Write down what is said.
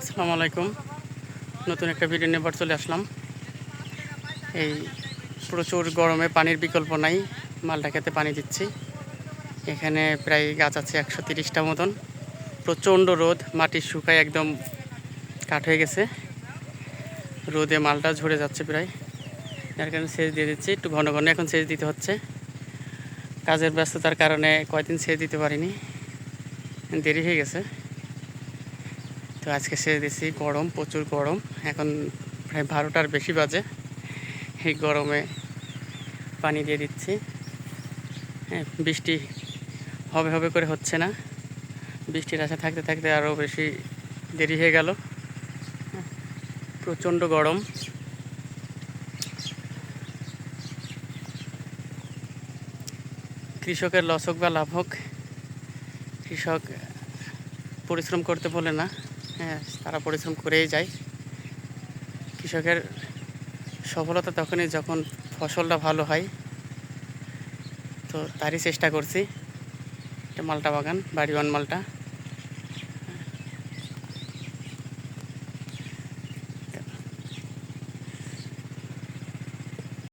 আসসালামু আলাইকুম। নতুন একটা ভিডিও নিয়ে আবার চলে আসলাম। এই প্রচুর গরমে পানির বিকল্প নাই, মালটা খেতে পানি দিচ্ছি। এখানে প্রায় গাছ আছে একশো তিরিশটা মতন। প্রচণ্ড রোদ, মাটি শুকায় একদম কাঠ হয়ে গেছে। রোদে মালটা ঝরে যাচ্ছে প্রায়। যার কারণে সেচ দিয়ে দিচ্ছি, একটু ঘন ঘন এখন সেচ দিতে হচ্ছে। কাজের ব্যস্ততার কারণে কয়দিন সেচ দিতে পারিনি। দেরি হয়ে গেছে। আজকে সেচ দিছি গরম, প্রচুর গরম। এখন প্রায় বারোটার বেশি বাজে। এই গরমে পানি দিয়ে দিচ্ছি। হ্যাঁ বৃষ্টি হবে হবে করে হচ্ছে না। বৃষ্টির আশা থাকতে থাকতে আরও বেশি দেরি হয়ে গেল। প্রচণ্ড গরম। কৃষকের লস হোক বা লাভ হোক, কৃষক পরিশ্রম করতে বলে না। হ্যাঁ তারা পরিশ্রম করেই যায়। কৃষকের সফলতা তখনই যখন ফসলটা ভালো হয়, তো তারই চেষ্টা করছি। এটা মালটা বাগান বাড়িওয়ান মালটা।